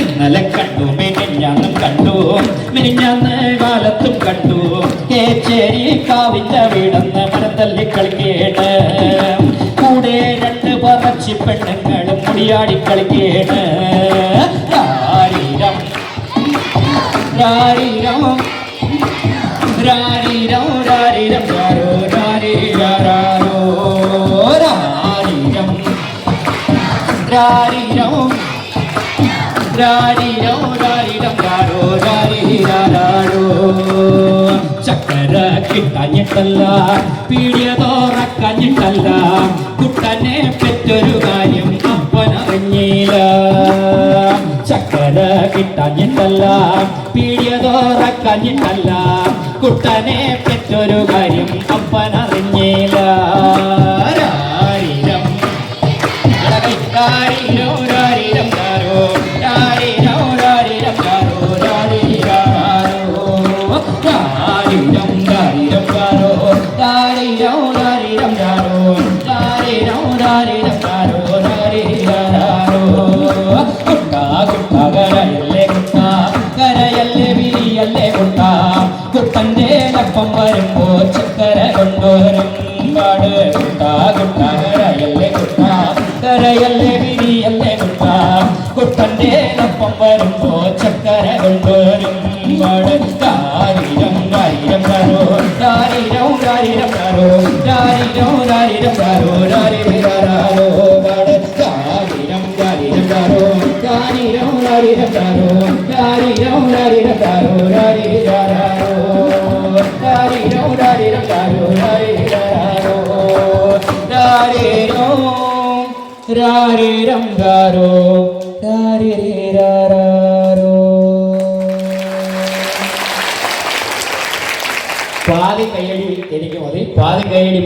ഇന്നലെ കണ്ടു മിനിഞ്ഞാന്നും കണ്ടു മിനിഞ്ഞാന്ന് കാലത്തും കണ്ടു. കേച്ചേരി കാവിന്റെ വീടെന്ന് മരം തല്ലി കൂടെ രണ്ട് പറച്ചി പെണ്ണുങ്ങളും മുടിയാടി കളിക്കേണ്. രാരീരം രാരീരം രാരീരം രാരീരം രാരീരം രാരീരം രാരോ രാരീരാരോ ചക്കര കിട്ടഞ്ഞിട്ടല്ല പീടിയ തോറക്കഞ്ഞിട്ടല്ല കുട്ടനെ പെറ്റൊരു കാര്യം അപ്പനറിഞ്ഞില്ല. ചക്കര കിട്ടഞ്ഞിട്ടല്ല പീടിയ തോറക്കഞ്ഞിട്ടല്ല കുട്ടനെ പെറ്റൊരു കാര്യം குப்பம் வரும்போ சக்கர கொண்டு வரும் பாடு குட்டா குட்டா கரையல்லே குட்டா கரையல்லே விதி அல்லே குட்டா குட்டண்டே நப்பம் வரும்போ சக்கர கொண்டு வரும் பாடு தாரிரம் தாரிரம் வரும் தாரி വിരിയല്ലേ കുട്ട കുട്ടന്റെ ലപ്പം വരുമ്പോ ചക്കര பாதி கையடி தெரிக்கும் போது பாதி கையடி